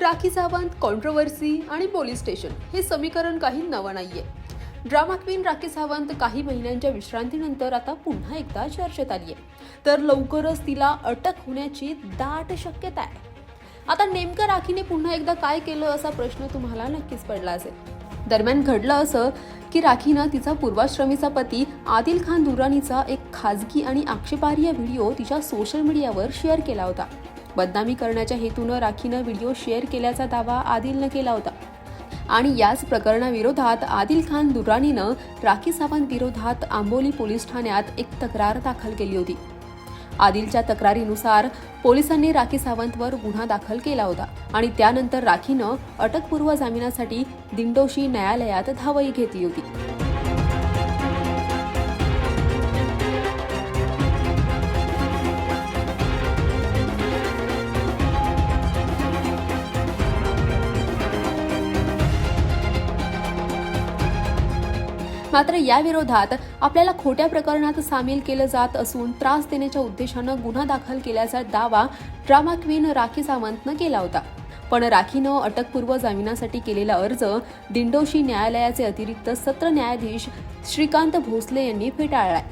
Rakhi Sawant controversy आणि police station हे समीकरण काही नवं नाहीये. ड्रामा क्वीन राखी सावंत काही महिन्यांच्या विश्रांतीनंतर आता पुन्हा एकदा चर्चेत आली आहे तर लवकरच तिला अटक होण्याची दाट शक्यता आहे. आता नेमकं राखीने पुन्हा एकदा काय केलं असा प्रश्न तुम्हाला नक्कीच पडला असेल. दरम्यान घडलं असं की राखीनं तिचा पूर्वाश्रमीचा पती आदिल खान दुरानीचा एक खाजगी आणि आक्षेपार्ह व्हिडिओ तिच्या सोशल मीडियावर शेअर केला होता. बदनामी करण्याच्या हेतूनं राखीनं व्हिडिओ शेअर केल्याचा दावा आदिलनं केला होता. आणि याच प्रकरणाविरोधात आदिल खान दुरानीनं राखी सावंत विरोधात आंबोली पोलीस ठाण्यात एक तक्रार दाखल केली होती. आदिलच्या तक्रारीनुसार पोलिसांनी राखी सावंतवर गुन्हा दाखल केला होता आणि त्यानंतर राखीनं अटकपूर्व जामिनासाठी दिंडोशी न्यायालयात धावही घेतली होती. मात्र या विरोधात आपल्याला खोट्या प्रकरणात सामील केलं जात असून त्रास देण्याच्या उद्देशानं गुन्हा दाखल केल्याचा दावा ड्रामा क्वीन राखी सावंतनं केला होता. पण राखीनं अटकपूर्व जामिनासाठी केलेला अर्ज दिंडोशी न्यायालयाचे अतिरिक्त सत्र न्यायाधीश श्रीकांत भोसले यांनी फेटाळलाय.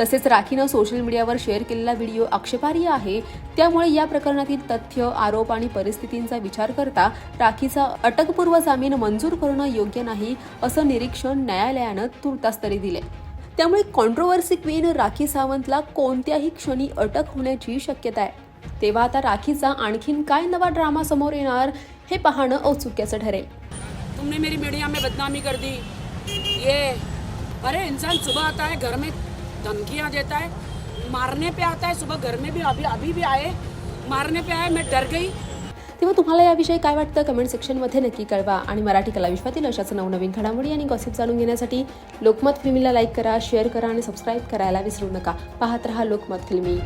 तसेच राखीनं सोशल मीडियावर शेअर केलेला व्हिडिओ आक्षेपार्ह आहे. त्यामुळे या प्रकरणातील तथ्य आरोप आणि परिस्थितींचा विचार करता राखीचा अटकपूर्व जामीन मंजूर करणं योग्य नाही असं निरीक्षण न्यायालयानं तुर्तास तरी दिले त्यामुळे कॉन्ट्रोवर्सी क्वीन राखी सावंतला कोणत्याही क्षणी अटक होण्याची शक्यता आहे. तेव्हा आता राखीचा आणखीन काय नवा ड्रामा समोर येणार हे पाहणं औत्सुक्याचं ठरेल. तुमने मेरी मीडिया में बदनामी कर दी. ये अरे इंसान सुबह आता है घर में धमकियाँ देता है। मारने पे आता है सुबह घर में भी अभी अभी भी आए। मारने पे आए मैं डर गई। तेव्हा तुम्हाला याविषयी काय वाटतं? कमेंट सेक्शनमध्ये नक्की कळवा. आणि मराठी कलाविश्वातील अशाच नवनवीन घडामोडी आणि गॉसिप जाणून घेण्यासाठी लोकमत फिल्मीला लाईक करा शेअर करा आणि सबस्क्राईब करायला विसरू नका. पाहत रहा लोकमत फिल्मी.